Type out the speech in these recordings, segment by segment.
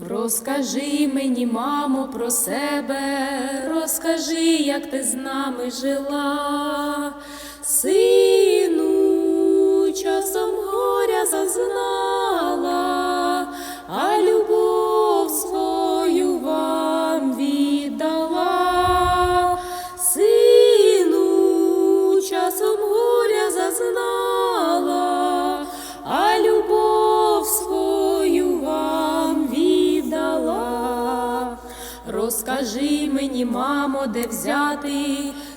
Розкажи мені, мамо, про себе, розкажи, як ти з нами жила, сину, Розкажи мені, мамо, де взяти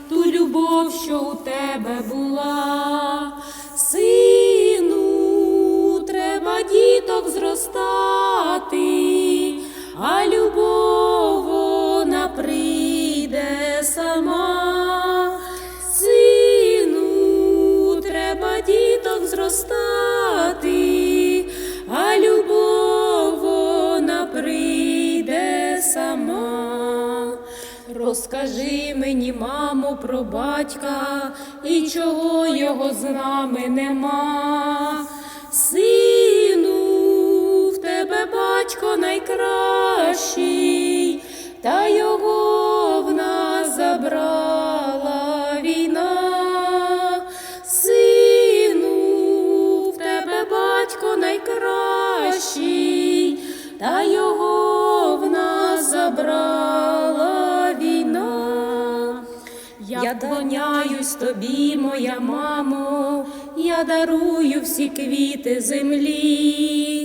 ту любов, що у тебе була. Сину, треба діток зростати, Розкажи мені, мамо, про батька і чого його з нами нема. Сину, в тебе батько найкращий, та Я вклоняюсь тобі, моя мамо, я дарую всі квіти землі.